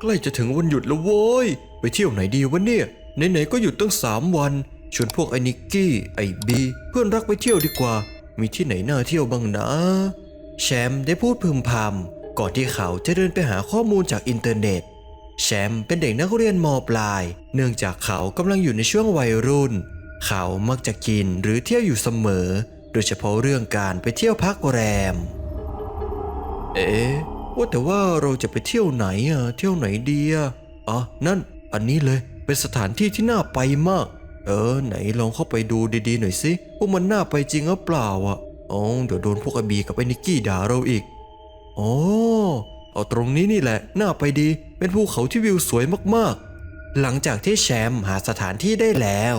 ใกล้จะถึงวันหยุดแล้วโว้ย ไปเที่ยวไหนดีวะเนี่ย ไหนๆก็หยุดตั้งสามวัน ชวนพวกไอ้นิกกี้ ไอ้บี เพื่อนรักไปเที่ยวดีกว่า มีที่ไหนน่าเที่ยวบ้างนะ แชมป์ได้พูดพึมพำก่อนที่เขาจะเดินไปหาข้อมูลจากอินเทอร์เน็ต แชมป์เป็นเด็กนักเรียนมปลาย เนื่องจากเขากำลังอยู่ในช่วงวัยรุ่น เขามักจะกินหรือเที่ยวอยู่เสมอ โดยเฉพาะเรื่องการไปเที่ยวพักแรม เอ๊ะ ว่าแต่ว่าเราจะไปเที่ยวไหนอะเที่ยวไหนดีอะอ๋อนั่น อันนี้เลยเป็นสถานที่ที่น่าไปมาก เออ ไหนลองเข้าไปดูดีๆหน่อยสิว่ามันน่าไปจริงหรือเปล่าอะอ๋อเดี๋ยวโดนพวกอบีกับไอ้นิกกี้ด่าเราอีกอ๋อเอาตรงนี้นี่แหละ น่าไปดี เป็นภูเขาที่วิวสวยมากๆ หลังจากที่แชมป์หาสถานที่ได้แล้ว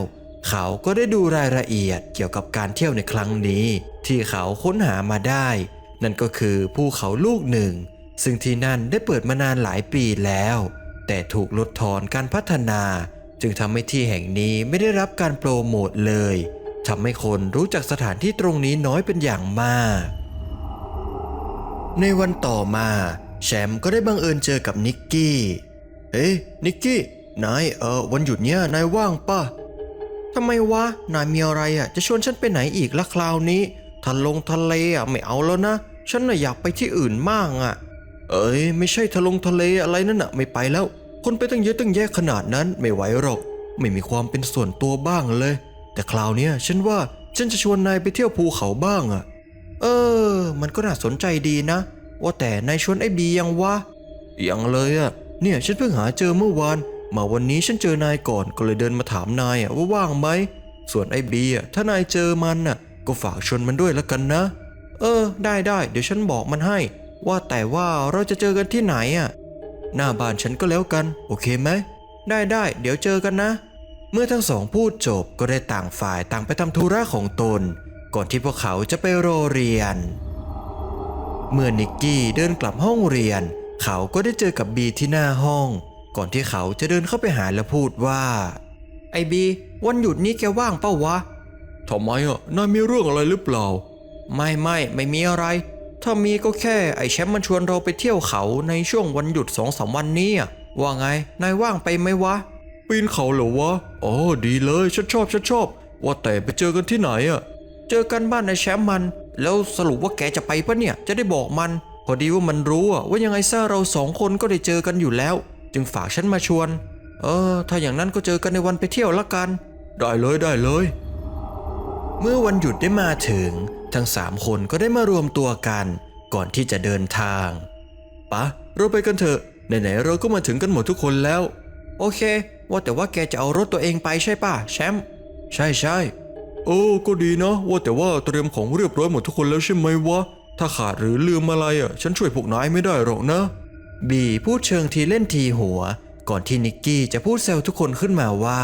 เขาก็ได้ดูรายละเอียดเกี่ยวกับการเที่ยวในครั้งนี้ ที่เขาค้นหามาได้ นั่นก็คือภูเขาลูกหนึ่ง ซึ่งที่นั่นได้เปิดมานานหลายปีแล้ว แต่ถูกลดทอนการพัฒนา จึงทำให้ที่แห่งนี้ไม่ได้รับการโปรโมทเลยทำให้คนรู้จักสถานที่ตรงนี้น้อยเป็นอย่างมาก ในวันต่อมาแชมป์ก็ได้บังเอิญเจอกับนิกกี้เฮ้ยนิกกี้ นายเออวันหยุดเนี้ยนายว่างปะทำไมวะ นายมีอะไรอะ จะชวนฉันไปไหนอีกละคราวนี้ทะลงทะเลอะไม่เอาแล้วนะ ฉันน่ะอยากไปที่อื่นมากอะ เอ้ยไม่ใช่ทะลงทะเลอะไรนั่นน่ะไม่ไปแล้ว คนไปตั้งเยอะตั้งแยะขนาดนั้นไม่ไหวหรอก ไม่มีความเป็นส่วนตัวบ้างเลย แต่คราวเนี้ยฉันว่าฉันจะชวนนายไปเที่ยวภูเขาบ้างอะ เออ มันก็น่าสนใจดีนะ ว่าแต่นายชวนไอ้บียังวะยังเลยอะเนี่ยฉันเพิ่งหาเจอเมื่อวาน มาวันนี้ฉันเจอนายก่อนก็เลยเดินมาถามนายว่าว่างไหมส่วนไอ้บีอะถ้านายเจอมันน่ะ ก็ฝากชวนมันด้วยละกันนะ เออ ได้ได้เดี๋ยวฉันบอกมันให้ ว่าแต่ว่าเราจะเจอกันที่ไหนอะหน้าบ้านฉันก็แล้วกัน โอเคไหม ได้ได้เดี๋ยวเจอกันนะ เมื่อทั้งสองพูดจบก็ได้ต่างฝ่ายต่างไปทำธุระของตน ก่อนที่พวกเขาจะไปโรเรียน เมื่อนิกกี้เดินกลับห้องเรียน เขาก็ได้เจอกับบีที่หน้าห้อง ก่อนที่เขาจะเดินเข้าไปหาและพูดว่า ไอบีวันหยุดนี้แกว่างเป้าวะทำไมอะนายมีเรื่องอะไรหรือเปล่า ไม่ไม่ไม่มีอะไร ถ้ามีก็แค่ไอแชมป์มันชวนเราไปเที่ยวเขาในช่วงวันหยุดสองสามวันนี้ว่าไง นายว่างไปไหมวะ ปีนเขาเหรอวะ อ๋อ ดีเลยฉันชอบฉันชอบ ว่าแต่ไปเจอกันที่ไหนอะเจอกันบ้านในแชมป์มัน แล้วสรุปว่าแกจะไปปะเนี่ย จะได้บอกมัน พอดีว่ามันรู้อะว่ายังไงซะเราสองคนก็ได้เจอกันอยู่แล้ว จึงฝากฉันมาชวน เออ ถ้าอย่างนั้นก็เจอกันในวันไปเที่ยวละกัน ได้เลยได้เลย เมื่อวันหยุดได้มาถึง ทั้งสามคนก็ได้มารวมตัวกันก่อนที่จะเดินทางปะเราไปกันเถอะไหนๆเราก็มาถึงกันหมดทุกคนแล้ว โอเค ว่าแต่ว่าแกจะเอารถตัวเองไปใช่ป่ะแชมป์ใช่ใช่โอ้ก็ดีนะว่าแต่ว่าเตรียมของเรียบร้อยหมดทุกคนแล้วใช่ไหมวะถ้าขาดหรือลืมอะไรอะ ฉันช่วยพวกนายไม่ได้หรอกนะ บีพูดเชิงทีเล่นทีหัว ก่อนที่นิกกี้จะพูดแซวทุกคนขึ้นมาว่า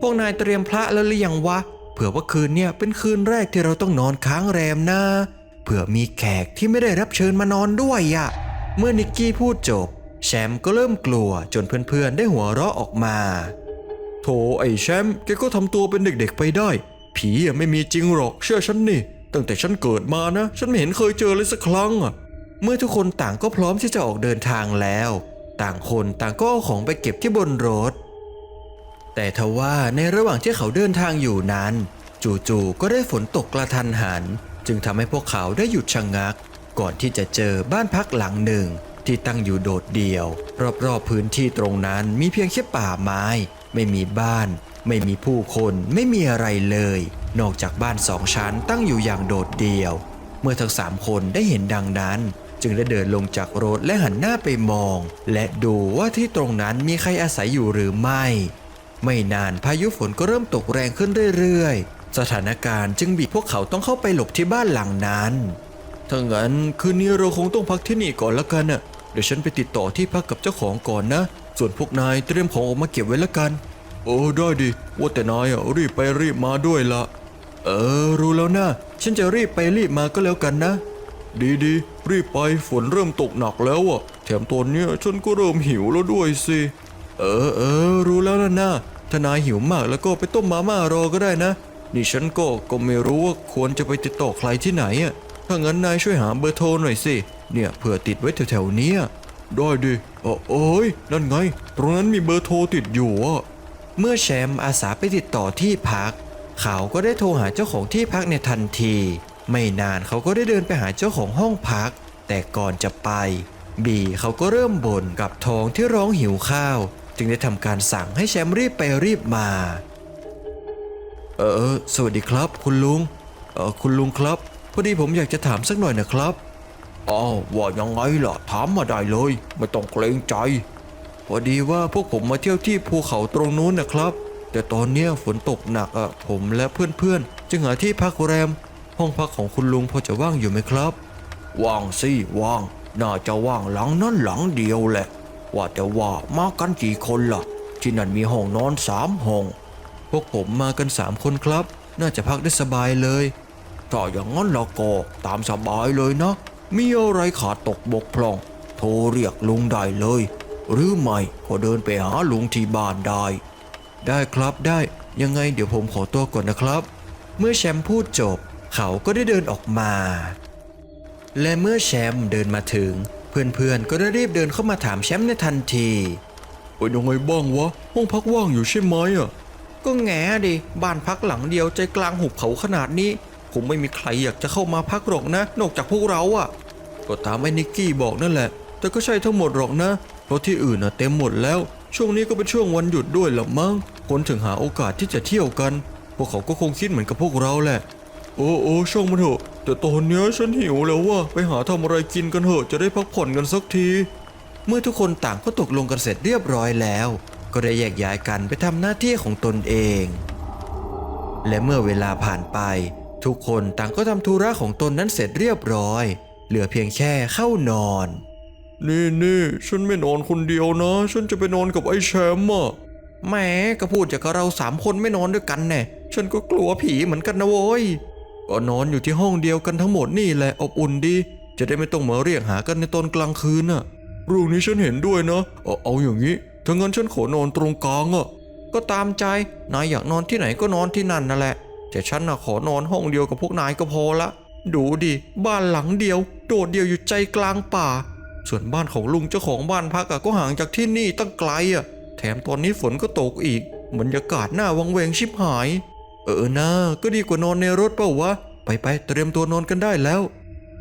พวกนายเตรียมพระแล้วหรือยังวะ เผื่อว่าคืนเนี่ยเป็นคืนแรกที่เราต้องนอนค้างแรมนะเผื่อมีแขกที่ไม่ได้รับเชิญมานอนด้วยอะเมื่อนิกกี้พูดจบ แชมป์ก็เริ่มกลัวจนเพื่อนๆ ได้หัวเราะออกมา โถไอ้แชมป์แกก็ทำตัวเป็นเด็กๆไปได้ ผีอะไม่มีจริงหรอกเชื่อฉันนี่ ตั้งแต่ฉันเกิดมานะ ฉันไม่เห็นเคยเจอเลยสักครั้งอะเมื่อทุกคนต่างก็พร้อมที่จะออกเดินทางแล้ว ต่างคนต่างก็เอาของไปเก็บที่บนรถ แต่ทว่าในระหว่างที่เขาเดินทางอยู่นั้น จู่ๆก็ได้ฝนตกกระทันหัน จึงทำให้พวกเขาได้หยุดชะงงัก ก่อนที่จะเจอบ้านพักหลังหนึ่งที่ตั้งอยู่โดดเดี่ยว รอบๆพื้นที่ตรงนั้นมีเพียงแค่ป่าไม้ ไม่มีบ้าน ไม่มีผู้คนไม่มีอะไรเลย นอกจากบ้านสองชั้นตั้งอยู่อย่างโดดเดี่ยว เมื่อทั้งสามคนได้เห็นดังนั้น จึงได้เดินลงจากรถและหันหน้าไปมอง และดูว่าที่ตรงนั้นมีใครอาศัยอยู่หรือไม่ ไม่นานพายุฝนก็เริ่มตกแรงขึ้นเรื่อยๆ สถานการณ์จึงบีบพวกเขาต้องเข้าไปหลบที่บ้านหลังนั้นถ้างั้นคืนนี้เราคงต้องพักที่นี่ก่อนละกันน่ะเดี๋ยวฉันไปติดต่อที่พักกับเจ้าของก่อนนะ ส่วนพวกนายเตรียมของออกมาเก็บไว้ละกัน โอ้ได้ดิว่าแต่นายอะรีบไปรีบมาด้วยละเออ รู้แล้วนะฉันจะรีบไปรีบมาก็แล้วกันนะ ดีดีรีบไปฝนเริ่มตกหนักแล้วอะ แถมตอนเนี้ยฉันก็เริ่มหิวแล้วด้วยสิ เออเออรู้แล้วนะนะ ถ้านายหิวมากแล้วก็ไปต้มมาม่ารอก็ได้นะ นี่ฉันก็ก็ไม่รู้ว่าควรจะไปติดต่อใครที่ไหนอะถ้างั้นนายช่วยหาเบอร์โทรหน่อยสิ เนี่ยเผื่อติดไว้แถวๆนี้ได้ดิเออเอ้ยนั่นไง ตรงนั้นมีเบอร์โทรติดอยู่อะเมื่อแชมป์อาสาไปติดต่อที่พัก เขาก็ได้โทรหาเจ้าของที่พักในทันที ไม่นานเขาก็ได้เดินไปหาเจ้าของห้องพัก แต่ก่อนจะไป บีเขาก็เริ่มบ่นกับทองที่ร้องหิวข้าว จึงได้ทำการสั่งให้แชมป์รีบไปรีบมา เออสวัสดีครับ คุณลุง เออคุณลุงครับ พอดีผมอยากจะถามสักหน่อยนะครับอ้าวว่ายังไงล่ะถามมาได้เลย ไม่ต้องเกรงใจ พอดีว่าพวกผมมาเที่ยวที่ภูเขาตรงนู้นนะครับ แต่ตอนเนี้ยฝนตกหนักอะผมและเพื่อนๆ จึงหาที่พักแรม ห้องพักของคุณลุงพอจะว่างอยู่ไหมครับ ว่างสิว่าง น่าจะว่างหลังนั้นหลังเดียวแหละ ว่าแต่ว่ามากันกี่คนล่ะ ที่นั่นมีห้องนอนสามห้อง พวกผมมากันสามคนครับ น่าจะพักได้สบายเลยถ้าอย่างนั้นเราก็ตามสบายเลยนะ มีอะไรขาดตกบกพร่อง โทรเรียกลุงได้เลย หรือไม่ก็เดินไปหาลุงที่บ้านได้ ได้ครับได้ยังไงเดี๋ยวผมขอตัวก่อนนะครับ เมื่อแชมพูดจบ เขาก็ได้เดินออกมา และเมื่อแชมเดินมาถึง เพื่อนๆ ก็ได้รีบเดินเข้ามาถามแชมป์ในทันทีเป็นยังไงบ้างวะ ห้องพักว่างอยู่ใช่ไหมอะ ก็แง่ดิ บ้านพักหลังเดียวใจกลางหุบเขาขนาดนี้ ผมไม่มีใครอยากจะเข้ามาพักหรอกนะ นอกจากพวกเราอะ ก็ตามไอ้นิกกี้บอกนั่นแหละ แต่ก็ใช่ทั้งหมดหรอกนะ เพราะที่อื่นน่ะเต็มหมดแล้ว ช่วงนี้ก็เป็นช่วงวันหยุดด้วยหรอมั้ง คนถึงหาโอกาสที่จะเที่ยวกัน พวกเขาก็คงคิดเหมือนกับพวกเราแหละ โอ้โอ้ช่างมันเถอะ แต่ตอนเนี้ยฉันหิวแล้วว่ะไปหาทำอะไรกินกันเถอะจะได้พักผ่อนกันสักที เมื่อทุกคนต่างก็ตกลงกันเสร็จเรียบร้อยแล้ว ก็ได้แยกย้ายกันไปทำหน้าที่ของตนเอง และเมื่อเวลาผ่านไป ทุกคนต่างก็ทำธุระของตนนั้นเสร็จเรียบร้อย เหลือเพียงแค่เข้านอน นี่นี่ฉันไม่นอนคนเดียวนะ ฉันจะไปนอนกับไอ้แชมป์อะแหมก็พูดจากเราสามคนไม่นอนด้วยกันแน่ฉันก็กลัวผีเหมือนกันนะโว้ย ก็นอนอยู่ที่ห้องเดียวกันทั้งหมดนี่แหละอบอุ่นดี จะได้ไม่ต้องมาเรียกหากันในตอนกลางคืนน่ะเรื่องนี้ฉันเห็นด้วยนะเอาเอาอย่างนี้ถ้างั้นฉันขอนอนตรงกลางอะก็ตามใจนายอยากนอนที่ไหนก็นอนที่นั่นนั่นแหละ แต่ฉันน่ะขอนอนห้องเดียวกับพวกนายก็พอละ ดูดิบ้านหลังเดียว โดดเดียวอยู่ใจกลางป่า ส่วนบ้านของลุงเจ้าของบ้านพักก็ห่างจากที่นี่ตั้งไกลอะ แถมตอนนี้ฝนก็ตกอีกบรรยากาศหน้าวังเวงชิบหาย เออนะก็ดีกว่านอนในรถเปล่าวะ ไปไปเตรียมตัวนอนกันได้แล้ว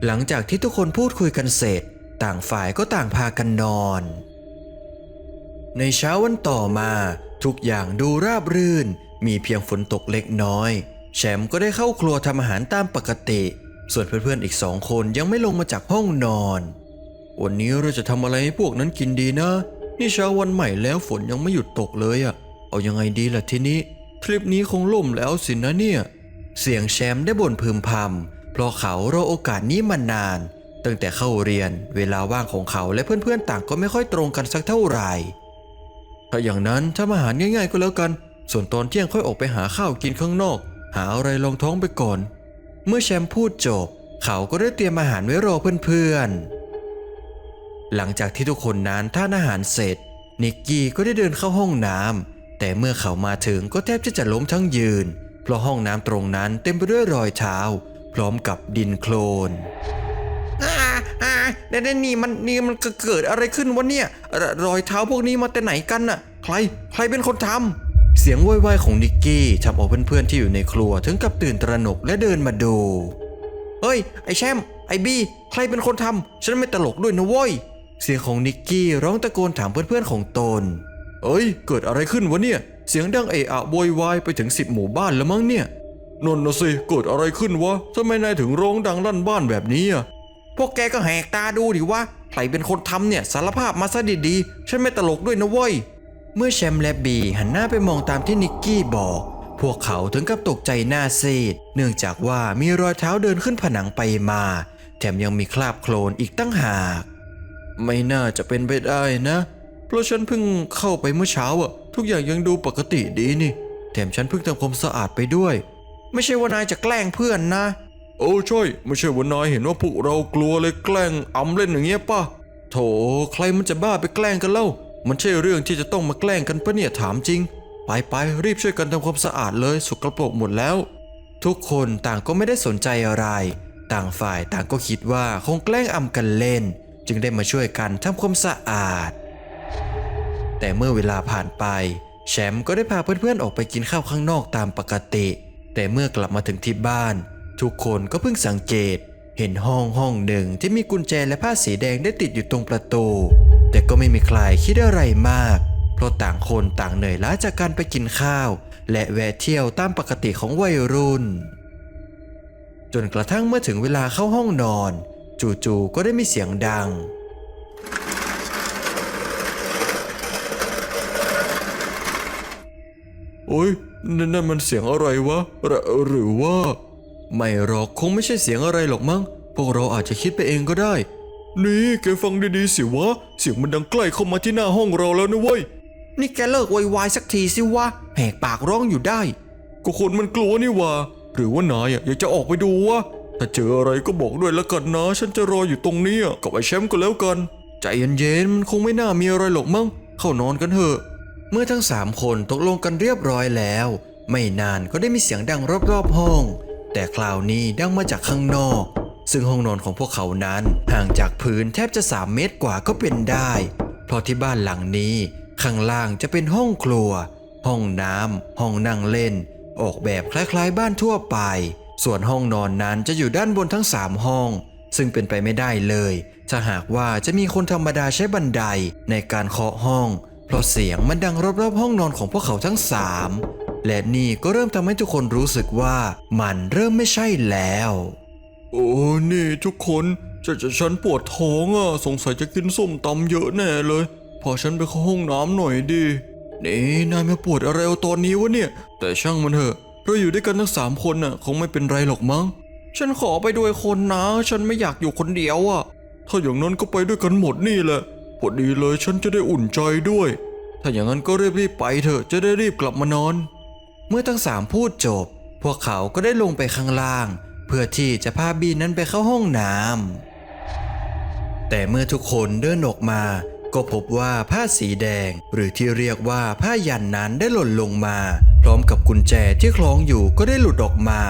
หลังจากที่ทุกคนพูดคุยกันเสร็จ ต่างฝ่ายก็ต่างพากันนอน ในเช้าวันต่อมา ทุกอย่างดูราบรื่น มีเพียงฝนตกเล็กน้อย แชมป์ก็ได้เข้าครัวทำอาหารตามปกติ ส่วนเพื่อนๆอีกสองคนยังไม่ลงมาจากห้องนอน วันนี้เราจะทำอะไรให้พวกนั้นกินดีนะ นี่เช้าวันใหม่แล้วฝนยังไม่หยุดตกเลยอะเอายังไงดีล่ะทีนี้ ทริปนี้คงล่มแล้วสินะเนี่ย เสียงแชมป์ได้บ่นพึมพำเพราะเขารอโอกาสนี้มานาน ตั้งแต่เข้าเรียนเวลาว่างของเขาและเพื่อนๆต่างก็ไม่ค่อยตรงกันสักเท่าไหร่ถ้าอย่างนั้นทำอาหารง่ายๆก็แล้วกัน ส่วนตอนเที่ยงค่อยออกไปหาข้าวกินข้างนอก หาอะไรรองท้องไปก่อน เมื่อแชมป์พูดจบ เขาก็ได้เตรียมอาหารไว้รอเพื่อนๆหลังจากที่ทุกคนนั้นท่านอาหารเสร็จนิกกี้ก็ได้เดินเข้าห้องน้ำ แต่เมื่อเขามาถึงก็แทบจะจะล้มทั้งยืน เพราะห้องน้ำตรงนั้นเต็มไปด้วยรอยเท้า พร้อมกับดินโคลนอ่าอ่าเดี๋ยวนี่มันนี่มันเกิดอะไรขึ้นวะเนี่ยรรอยเท้าพวกนี้มาแต่ไหนกันน่ะ ใครใครเป็นคนทำเสียงโวยวายของนิกกี้ทำเอาเพื่อนๆที่อยู่ในครัวถึงกับตื่นตระหนกและเดินมาดูเฮ้ย ไอแชมป์ไอบี้ใครเป็นคนทำฉันไม่ตลกด้วยนะเว้ยเสียงของนิกกี้ร้องตะโกนถามเพื่อนๆของตน เอ้ย เกิดอะไรขึ้นวะเนี่ย เสียงดังเอะอะโวยวายไปถึงสิบหมู่บ้านแล้วมั้งเนี่ยนนนะสิเกิดอะไรขึ้นวะทำไมนายถึงร้องดังลั่นบ้านแบบนี้อะพวกแกก็แหกตาดูดิว่าใครเป็นคนทำเนี่ยสารภาพมาซะดีๆฉันไม่ตลกด้วยนะเว้ยเมื่อแชมป์และบีหันหน้าไปมองตามที่นิกกี้บอก พวกเขาถึงกับตกใจหน้าซีด เนื่องจากว่ามีรอยเท้าเดินขึ้นผนังไปมา แถมยังมีคราบโคลนอีกตั้งหาก ไม่น่าจะเป็นไปได้นะ เพราะฉันเพิ่งเข้าไปเมื่อเช้าอะทุกอย่างยังดูปกติดีนี่ แถมฉันเพิ่งทำความสะอาดไปด้วย ไม่ใช่ว่านายจะแกล้งเพื่อนนะ โอ้ใช่ ไม่ใช่ว่านายเห็นว่าพวกเรากลัวเลยแกล้งอำเล่นอย่างเงี้ยป่ะโถใครมันจะบ้าไปแกล้งกันเล่า มันใช่เรื่องที่จะต้องมาแกล้งกันปะเนี่ยถามจริง ไปไปๆรีบช่วยกันทำความสะอาดเลยสกปรกหมดแล้ว ทุกคนต่างก็ไม่ได้สนใจอะไร ต่างฝ่ายต่างก็คิดว่าคงแกล้งอำกันเล่นจึงจึงได้มาช่วยกันทำความสะอาด แต่เมื่อเวลาผ่านไป แชมป์ก็ได้พาเพื่อนๆออกไปกินข้าวข้างนอกตามปกติ แต่เมื่อกลับมาถึงที่บ้าน ทุกคนก็เพิ่งสังเกต เห็นห้องห้องหนึ่งที่มีกุญแจและผ้าสีแดงได้ติดอยู่ตรงประตู แต่ก็ไม่มีใครคิดอะไรมาก เพราะต่างคนต่างเหนื่อยล้าจากการไปกินข้าว และแวะเที่ยวตามปกติของวัยรุ่น จนกระทั่งเมื่อถึงเวลาเข้าห้องนอน จู่ๆก็ได้มีเสียงดัง โอ้ยนั่นนั่นมันเสียงอะไรวะหรหรือว่า ไม่หรอกคงไม่ใช่เสียงอะไรหรอกมั้ง พวกเราอาจจะคิดไปเองก็ได้ นี่แกฟังดีๆสิวะ เสียงมันดังใกล้เข้ามาที่หน้าห้องเราแล้วนะเว้ย นี่แกเลิกวายวายสักทีสิวะ แหกปากร้องอยู่ได้ ก็คนมันกลัวนี่วะหรือว่านายอะอยากจะออกไปดูวะ ถ้าเจออะไรก็บอกด้วยละกันนะ ฉันจะรออยู่ตรงนี้อะกับไอ้แชมป์ก็แล้วกัน ใจเย็นๆ มันคงไม่น่ามีอะไรหรอกมั้ง เข้านอนกันเถอะ เมื่อทั้งสามคนตกลงกันเรียบร้อยแล้ว ไม่นานก็ได้มีเสียงดังรอบๆห้อง แต่คราวนี้ดังมาจากข้างนอก ซึ่งห้องนอนของพวกเขานั้นห่างจากพื้นแทบจะ3เมตรกว่าก็เป็นได้ เพราะที่บ้านหลังนี้ ข้างล่างจะเป็นห้องครัว ห้องน้ำห้องนั่งเล่น ออกแบบคล้ายๆ บ้านทั่วไป ส่วนห้องนอนนั้นจะอยู่ด้านบนทั้ง3ห้องซึ่งเป็นไปไม่ได้เลย ถ้าหากว่าจะมีคนธรรมดาใช้บันไดในการเคาะห้อง เพราะเสียงมันดังรอบๆห้องนอนของพวกเขาทั้งสามและนี่ก็เริ่มทำให้ทุกคนรู้สึกว่ามันเริ่มไม่ใช่แล้ว โอ้นี่ทุกคนจะจะฉันปวดท้องอะ สงสัยจะกินส้มตำเยอะแน่เลย พอฉันไปเข้าห้องน้ำหน่อยดิ นี่นายมาปวดอะไรเอาตอนนี้วะเนี่ย แต่ช่างมันเถอะ เราอยู่ด้วยกันทั้งสามคนน่ะ คงไม่เป็นไรหรอกมั้ง ฉันขอไปด้วยคนนะ ฉันไม่อยากอยู่คนเดียวอะ ถ้าอย่างนั้นก็ไปด้วยกันหมดนี่แหละ พอดีเลยฉันจะได้อุ่นใจด้วย ถ้าอย่างนั้นก็รีบๆไปเถอะจะได้รีบกลับมานอน เมื่อทั้งสามพูดจบ พวกเขาก็ได้ลงไปข้างล่าง เพื่อที่จะพาบีนั้นไปเข้าห้องน้ำแต่เมื่อทุกคนเดินออกมา ก็พบว่าผ้าสีแดง หรือที่เรียกว่าผ้ายันนั้นได้หล่นลงมา พร้อมกับกุญแจที่คล้องอยู่ก็ได้หลุดออกมา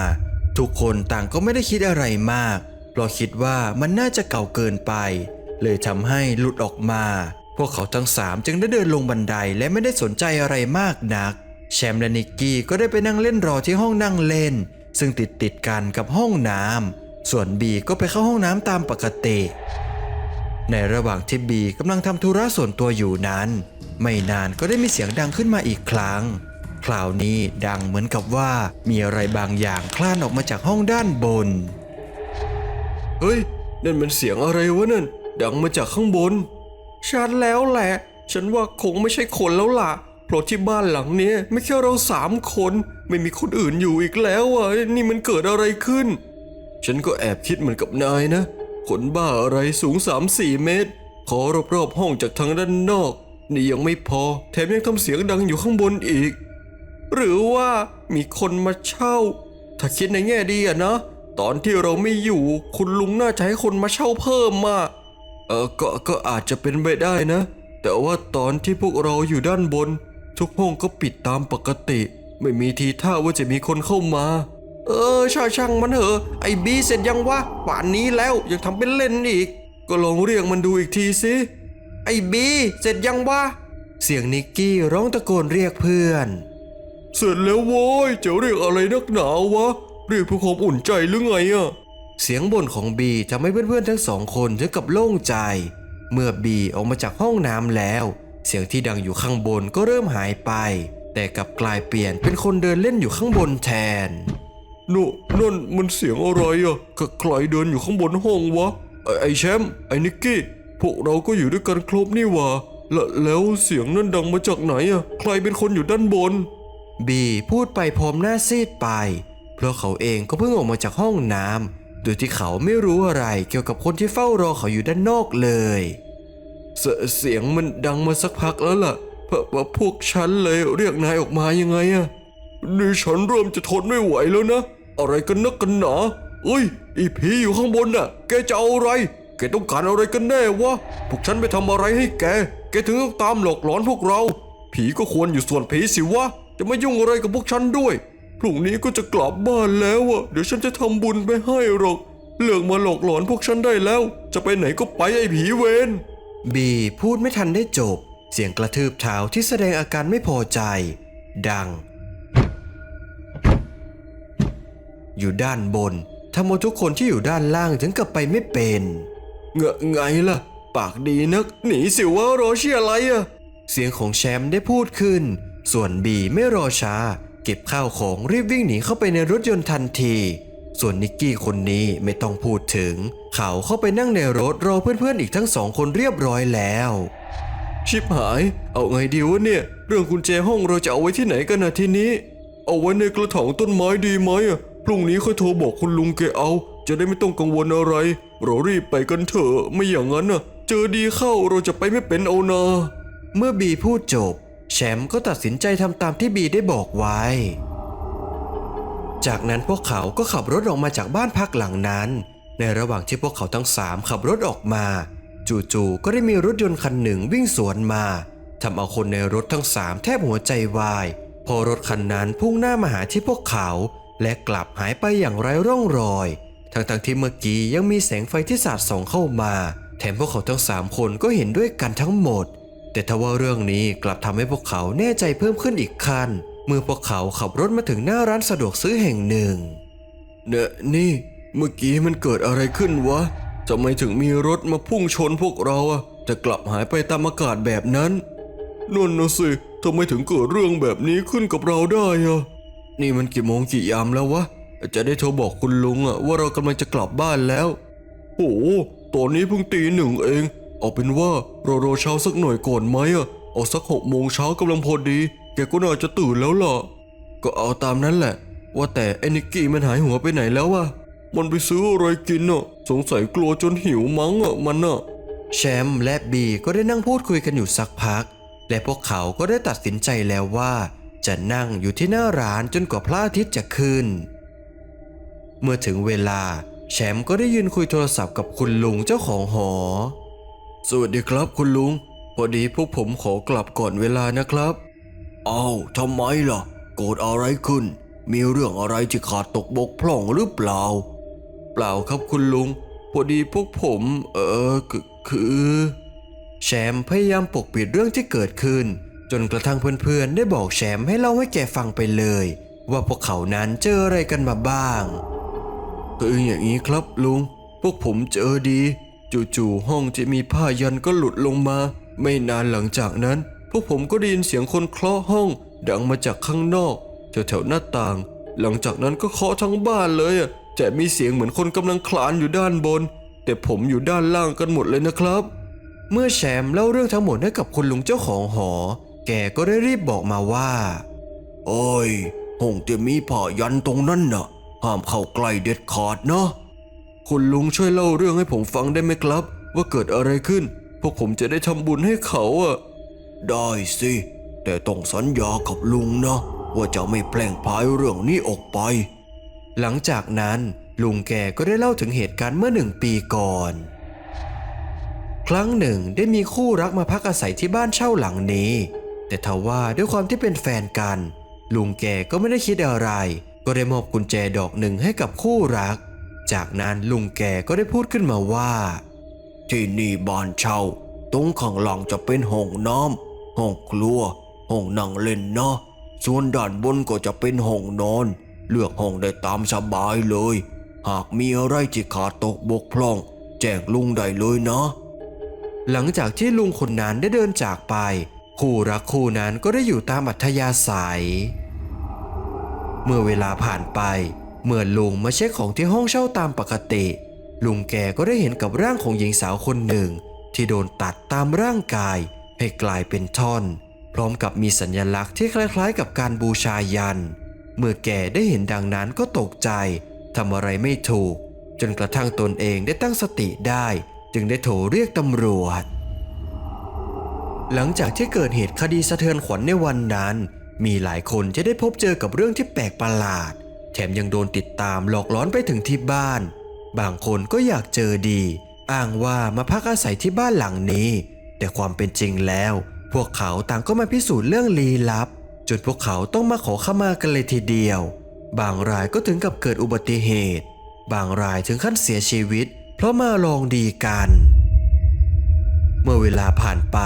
ทุกคนต่างก็ไม่ได้คิดอะไรมากเพราะคิดว่ามันน่าจะเก่าเกินไป เลยทำให้หลุดออกมา พวกเขาทั้งสามจึงได้เดินลงบันไดและไม่ได้สนใจอะไรมากนัก แชมป์และนิกกี้ก็ได้ไปนั่งเล่นรอที่ห้องนั่งเล่น ซึ่งติดติดกันกับห้องน้ำส่วนบีก็ไปเข้าห้องน้ำตามปกติ ในระหว่างที่บีกำลังทำธุระส่วนตัวอยู่นั้น ไม่นานก็ได้มีเสียงดังขึ้นมาอีกครั้งคราวนี้ดังเหมือนกับว่ามีอะไรบางอย่างคลานออกมาจากห้องด้านบน เฮ้ย นั่นมันเสียงอะไรวะนั่น ดังมาจากข้างบน ชันแล้วแหละ ฉันว่าคงไม่ใช่คนแล้วล่ะ เพราะที่บ้านหลังนี้ไม่แค่เราสามคน ไม่มีคนอื่นอยู่อีกแล้วอะ นี่มันเกิดอะไรขึ้น ฉันก็แอบคิดเหมือนกับนายนะ คนบ้าอะไรสูง3-4เมตร ขอรอบๆห้องจากทางด้านนอก นี่ยังไม่พอ แถมยังทำเสียงดังอยู่ข้างบนอีก หรือว่ามีคนมาเช่า ถ้าคิดในแง่ดีอะนะ ตอนที่เราไม่อยู่ คุณลุงน่าจะให้คนมาเช่าเพิ่มมา เออก็ก็อาจจะเป็นไปได้นะ แต่ว่าตอนที่พวกเราอยู่ด้านบน ทุกห้องก็ปิดตามปกติ ไม่มีทีท่าว่าจะมีคนเข้ามา เออช่างช่างมันเถอะ ไอ้บีเสร็จยังวะป่านนี้แล้วยังทำเป็นเล่นอีก ก็ลองเรียกมันดูอีกทีสิไอ้บีเสร็จยังวะเสียงนิกกี้ร้องตะโกนเรียกเพื่อน เสร็จแล้วโว้ยจะเรียกอะไรนักหนาวะ เรียกเพื่อความอุ่นใจหรือไงอะ เสียงบ่นของบีทำให้เพื่อนๆทั้งสองคนถึงกับโล่งใจ เมื่อบีออกมาจากห้องน้ำแล้ว เสียงที่ดังอยู่ข้างบนก็เริ่มหายไป แต่กลับกลายเปลี่ยนเป็นคนเดินเล่นอยู่ข้างบนแทนโน่นั่นมันเสียงอะไรอะใครเดินอยู่ข้างบนห้องวะ ไอ้ไอแชมป์ไอ้นิกกี้พวกเราก็อยู่ด้วยกันครบนี่หว่าแล้วแล้วเสียงนั่นดังมาจากไหนอะใครเป็นคนอยู่ด้านบน บีพูดไปพร้อมหน้าซีดไป เพราะเขาเองก็เพิ่งออกมาจากห้องน้ำ โดยที่เขาไม่รู้อะไรเกี่ยวกับคนที่เฝ้ารอเขาอยู่ด้านนอกเลยเสเสียงมันดังมาสักพักแล้วล่ะเพราะว่าพวกฉันเลยเรียกนายออกมายังไงอะนี่ฉันเริ่มจะทนไม่ไหวแล้วนะ อะไรกันนักกันหนาเอ้ยอีผีอยู่ข้างบนน่ะ แกจะเอาอะไร แกต้องการอะไรกันแน่วะ พวกฉันไปทำอะไรให้แก แกถึงต้องตามหลอกหลอนพวกเรา ผีก็ควรอยู่ส่วนผีสิวะ จะมายุ่งอะไรกับพวกฉันด้วย พรุ่งนี้ก็จะกลับบ้านแล้วอะเดี๋ยวฉันจะทำบุญไปให้หรอก เลิกมาหลอกหลอนพวกฉันได้แล้ว จะไปไหนก็ไปไอ้ผีเวร บีพูดไม่ทันได้จบ เสียงกระทืบเท้าที่แสดงอาการไม่พอใจ ดัง อยู่ด้านบนทำเอาทุกคนที่อยู่ด้านล่างถึงกับไปไม่เป็นเงอะไงล่ะ ปากดีนัก หนีสิวะรอเชียอะไรอะเสียงของแชมป์ได้พูดขึ้น ส่วนบีไม่รอช้า เก็บข้าวของรีบวิ่งหนีเข้าไปในรถยนต์ทันที ส่วนนิกกี้คนนี้ไม่ต้องพูดถึง เขาเข้าไปนั่งในรถรอเพื่อนๆอีกทั้งสองคนเรียบร้อยแล้ว ชิบหาย เอาไงดีวะเนี่ย เรื่องกุญแจห้องเราจะเอาไว้ที่ไหนกันนะทีนี้ เอาไว้ในกระถางต้นไม้ดีไหมอะพรุ่งนี้ค่อยโทรบอกคุณลุงแกเอา จะได้ไม่ต้องกังวลอะไร เรารีบไปกันเถอะไม่อย่างนั้นน่ะ เจอดีเข้าเราจะไปไม่เป็นเอานา เมื่อบีพูดจบ แชมป์ก็ตัดสินใจทำตามที่บีได้บอกไว้ จากนั้นพวกเขาก็ขับรถออกมาจากบ้านพักหลังนั้น ในระหว่างที่พวกเขาทั้งสามขับรถออกมา จู่ๆก็ได้มีรถยนต์คันหนึ่งวิ่งสวนมาทำเอาคนในรถทั้งสามแทบหัวใจวาย พอรถคันนั้นพุ่งหน้ามาหาที่พวกเขา และกลับหายไปอย่างไร้ร่องรอย ทั้งๆที่เมื่อกี้ยังมีแสงไฟที่สาดส่องเข้ามา แถมพวกเขาทั้งสามคนก็เห็นด้วยกันทั้งหมด แต่ทว่าเรื่องนี้กลับทำให้พวกเขาแน่ใจเพิ่มขึ้นอีกขั้น เมื่อพวกเขาขับรถมาถึงหน้าร้านสะดวกซื้อแห่งหนึ่งเนี่ยนี่ เมื่อกี้มันเกิดอะไรขึ้นวะทำไมถึงมีรถมาพุ่งชนพวกเราอะแต่กลับหายไปตามอากาศแบบนั้นนั่นนะสิทำไมถึงเกิดเรื่องแบบนี้ขึ้นกับเราได้อะนี่มันกี่โมงกี่ยามแล้ววะจะได้โทรบอกคุณลุงอะว่าเรากำลังจะกลับบ้านแล้วโอ้ตอนนี้เพิ่งตีหนึ่งเอง เอาเป็นว่าเรารอเช้าสักหน่อยก่อนไหมอะเอาสักหกโมงเช้ากำลังพอดี แกก็น่าจะตื่นแล้วล่ะ ก็เอาตามนั้นแหละ ว่าแต่ไอ้นิกกี้มันหายหัวไปไหนแล้ววะมันไปซื้ออะไรกินอะสงสัยกลัวจนหิวมั้งอะมันอะแชมป์และบีก็ได้นั่งพูดคุยกันอยู่สักพัก และพวกเขาก็ได้ตัดสินใจแล้วว่า จะนั่งอยู่ที่หน้าร้านจนกว่าพระอาทิตย์จะขึ้น เมื่อถึงเวลาแชมป์ก็ได้ยืนคุยโทรศัพท์กับคุณลุงเจ้าของหอ สวัสดีครับคุณลุง พอดีพวกผมขอกลับก่อนเวลานะครับอ้าวทำไมล่ะ โกรธอะไรขึ้น มีเรื่องอะไรที่ขาดตกบกพร่องหรือเปล่า เปล่าครับคุณลุง พอดีพวกผม เออคือคือ แชมพยายามปกปิดเรื่องที่เกิดขึ้น จนกระทั่งเพื่อนๆ ได้บอกแชมให้เล่าให้แกฟังไปเลย ว่าพวกเขานั้นเจออะไรกันมาบ้างคืออย่างนี้ครับลุง พวกผมเจอดี จู่ๆห้องที่มีผ้ายันก็หลุดลงมา ไม่นานหลังจากนั้น พวกผมก็ได้ยินเสียงคนเคาะห้อง ดังมาจากข้างนอกแถวๆหน้าต่าง หลังจากนั้นก็เคาะทั้งบ้านเลยอะแต่มีเสียงเหมือนคนกำลังคลานอยู่ด้านบน แต่ผมอยู่ด้านล่างกันหมดเลยนะครับ เมื่อแชมป์เล่าเรื่องทั้งหมดให้กับคุณลุงเจ้าของหอ แกก็ได้รีบบอกมาว่า โอ้ยห้องจะมีผ้ายันตรงนั้นน่ะ ห้ามเข้าใกล้เด็ดขาดนะ คุณลุงช่วยเล่าเรื่องให้ผมฟังได้ไหมครับ ว่าเกิดอะไรขึ้น พวกผมจะได้ทำบุญให้เขาอะได้สิ แต่ต้องสัญญากับลุงนะว่าจะไม่แพร่งพายเรื่องนี้ออกไป หลังจากนั้นลุงแกก็ได้เล่าถึงเหตุการณ์เมื่อหนึ่งปีก่อน ครั้งหนึ่งได้มีคู่รักมาพักอาศัยที่บ้านเช่าหลังนี้ แต่ทว่าด้วยความที่เป็นแฟนกัน ลุงแกก็ไม่ได้คิดอะไร ก็ได้มอบกุญแจดอกหนึ่งให้กับคู่รัก จากนั้นลุงแกก็ได้พูดขึ้นมาว่า ที่นี่บ้านเช่าตรงข้างหลังจะเป็นห้องน้ำห้องครัวห้องนั่งเล่นเนาะส่วนด้านบนก็จะเป็นห้องนอน เลือกห้องได้ตามสบายเลย หากมีอะไรที่ขาดตกบกพร่อง แจ้งลุงได้เลยนะ หลังจากที่ลุงคนนั้นได้เดินจากไป คู่รักคู่นั้นก็ได้อยู่ตามอัธยาศัย เมื่อเวลาผ่านไป เมื่อลุงมาเช็คของที่ห้องเช่าตามปกติ ลุงแกก็ได้เห็นกับร่างของหญิงสาวคนหนึ่ง ที่โดนตัดตามร่างกาย ให้กลายเป็นท่อน พร้อมกับมีสัญลักษณ์ที่คล้ายๆ กับการบูชายัน เมื่อแกได้เห็นดังนั้นก็ตกใจทำอะไรไม่ถูก จนกระทั่งตนเองได้ตั้งสติได้ จึงได้โทรเรียกตำรวจ หลังจากที่เกิดเหตุคดีสะเทือนขวัญในวันนั้น มีหลายคนจะได้พบเจอกับเรื่องที่แปลกประหลาด แถมยังโดนติดตามหลอกล้อนไปถึงที่บ้าน บางคนก็อยากเจอดี อ้างว่ามาพักอาศัยที่บ้านหลังนี้ แต่ความเป็นจริงแล้ว พวกเขาต่างก็มาพิสูจน์เรื่องลี้ลับ จนพวกเขาต้องมาขอขมากันเลยทีเดียว บางรายก็ถึงกับเกิดอุบัติเหตุ บางรายถึงขั้นเสียชีวิต เพราะมาลองดีกัน เมื่อเวลาผ่านไป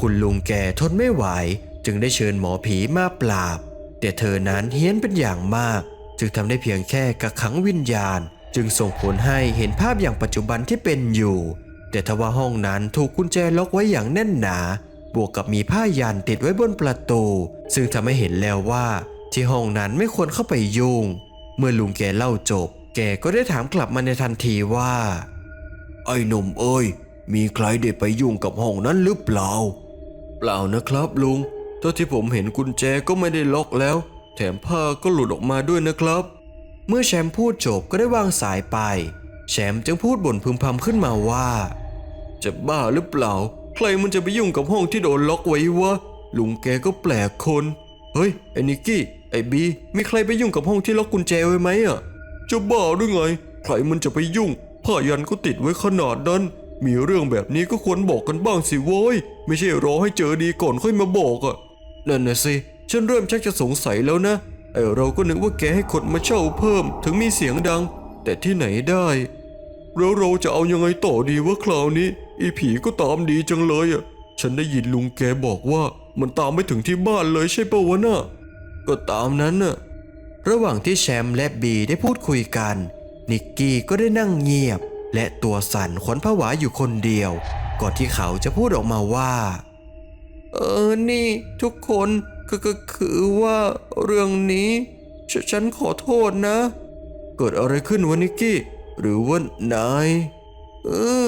คุณลุงแกทนไม่ไหว จึงได้เชิญหมอผีมาปราบ แต่เธอนั้นเฮี้ยนเป็นอย่างมาก จึงทำได้เพียงแค่กักขังวิญญาณ จึงส่งผลให้เห็นภาพอย่างปัจจุบันที่เป็นอยู่ แต่ทว่าห้องนั้นถูกกุญแจล็อกไว้อย่างแน่นหนา บวกกับมีผ้ายันติดไว้บนประตู ซึ่งทำให้เห็นแล้วว่า ที่ห้องนั้นไม่ควรเข้าไปยุ่ง เมื่อลุงแกเล่าจบ แกก็ได้ถามกลับมาในทันทีว่า ไอ้หนุ่มเอ้ยมีใครได้ไปยุ่งกับห้องนั้นหรือเปล่า เปล่านะครับลุงเท่าที่ผมเห็นกุญแจก็ไม่ได้ล็อกแล้ว แถมผ้าก็หลุดออกมาด้วยนะครับ เมื่อแชมป์พูดจบก็ได้วางสายไป แชมป์จึงพูดบ่นพึมพำขึ้นมาว่า จะบ้าหรือเปล่า ใครมันจะไปยุ่งกับห้องที่โดนล็อกไว้วะลุงแกก็แปลกคน เฮ้ยไอ้นิกกี้ไอ้บีมีใครไปยุ่งกับห้องที่ล็อกกุญแจไว้ไหมอะจะบ้าหรือไง ใครมันจะไปยุ่งผ้ายันก็ติดไว้ขนาดนั้น มีเรื่องแบบนี้ก็ควรบอกกันบ้างสิโว้ยไม่ใช่รอให้เจอดีก่อนค่อยมาบอกอะนั่นนะสิ ฉันเริ่มชักจะสงสัยแล้วนะ ไอเราก็นึกว่าแกให้คนมาเช่าเพิ่มถึงมีเสียงดัง แต่ที่ไหนได้แล้วเราจะเอายังไงต่อดีวะคราวนี้ อีผีก็ตามดีจังเลยอะ ฉันได้ยินลุงแกบอกว่ามันตามไปถึงที่บ้านเลยใช่ปะวะน่ะก็ตามนั้นน่ะ ระหว่างที่แชมป์และบีได้พูดคุยกัน นิกกี้ก็ได้นั่งเงียบ และตัวสั่นขวัญผวาอยู่คนเดียว ก่อนที่เขาจะพูดออกมาว่า เออ นี่ ทุกคน ก็คือว่าเรื่องนี้ฉฉันขอโทษนะ เกิดอะไรขึ้นวะนิกกี้ หรือว่านาย เออ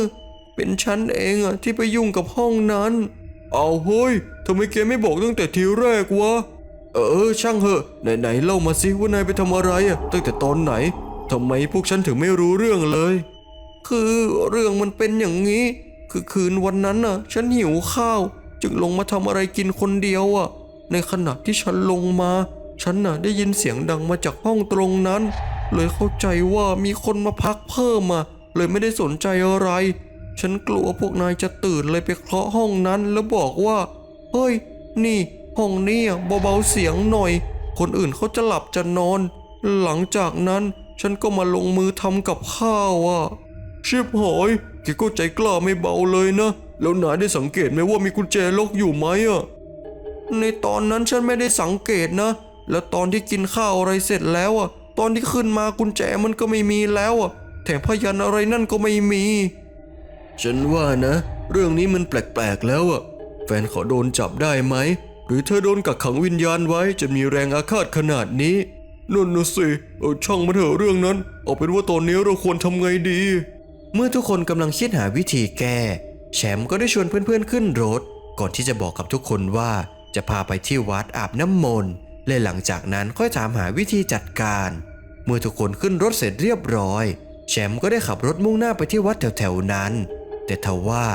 เป็นฉันเองอะที่ไปยุ่งกับห้องนั้น เอาเฮ้ยทำไมแกไม่บอกตั้งแต่ทีแรกวะ เออ ช่างเหอะไหนๆเล่ามาสิว่านายไปทำอะไรอะตั้งแต่ตอนไหนทำไมพวกฉันถึงไม่รู้เรื่องเลย คือเรื่องมันเป็นอย่างนี้ คือคืนวันนั้นน่ะ ฉันหิวข้าว จึงลงมาทำอะไรกินคนเดียวอะ ในขณะที่ฉันลงมา ฉันน่ะได้ยินเสียงดังมาจากห้องตรงนั้น เลยเข้าใจว่ามีคนมาพักเพิ่มอะเลยไม่ได้สนใจอะไร ฉันกลัวพวกนายจะตื่นเลยไปเคาะห้องนั้นแล้วบอกว่า เฮ้ย นี่ ห้องนี้เบาๆเสียงหน่อย คนอื่นเขาจะหลับจะนอน หลังจากนั้นฉันก็มาลงมือทำกับข้าวอะชิบหอยแกก็ใจกล้าไม่เบาเลยนะ แล้วนายได้สังเกตไหมว่ามีกุญแจล็อกอยู่ไหมอะ ในตอนนั้นฉันไม่ได้สังเกตนะ แล้วตอนที่กินข้าวอะไรเสร็จแล้วอะ ตอนที่ขึ้นมากุญแจมันก็ไม่มีแล้วอะ แถมพยันอะไรนั่นก็ไม่มี ฉันว่านะ เรื่องนี้มันแปลกๆแล้วอะ แฟนเขาโดนจับได้ไหม หรือเธอโดนกักขังวิญญาณไว้จะมีแรงอาฆาตขนาดนี้นั่นนะสิเออช่างมาเถอะเรื่องนั้น เอาเป็นว่าตอนนี้เราควรทำไงดี เมื่อทุกคนกำลังคิดหาวิธีแก้ แชมป์ก็ได้ชวนเพื่อนๆขึ้นรถ ก่อนที่จะบอกกับทุกคนว่า จะพาไปที่วัดอาบน้ำมนต์และหลังจากนั้นค่อยถามหาวิธีจัดการ เมื่อทุกคนขึ้นรถเสร็จเรียบร้อย แชมป์ก็ได้ขับรถมุ่งหน้าไปที่วัดแถวๆนั้น แต่ทว่า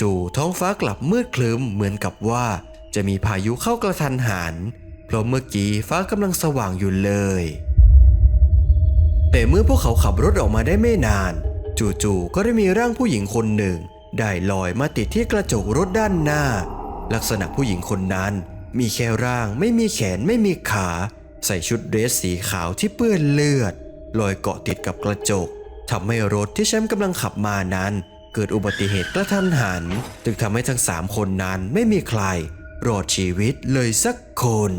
จู่ๆท้องฟ้ากลับมืดคลึ้มเหมือนกับว่า จะมีพายุเข้ากระทันหันเพราะเมื่อกี้ฟ้ากำลังสว่างอยู่เลย แต่เมื่อพวกเขาขับรถออกมาได้ไม่นาน จู่ๆก็ได้มีร่างผู้หญิงคนหนึ่ง ได้ลอยมาติดที่กระจกรถด้านหน้า ลักษณะผู้หญิงคนนั้น มีแค่ร่างไม่มีแขนไม่มีขา ใส่ชุดเดรสสีขาวที่เปื้อนเลือดลอยเกาะติดกับกระจกทำให้รถที่แชมป์กำลังขับมานั้น เกิดอุบัติเหตุกระทันหัน จึงทำให้ทั้งสามคนนั้นไม่มีใครรอดชีวิตเลยสักคน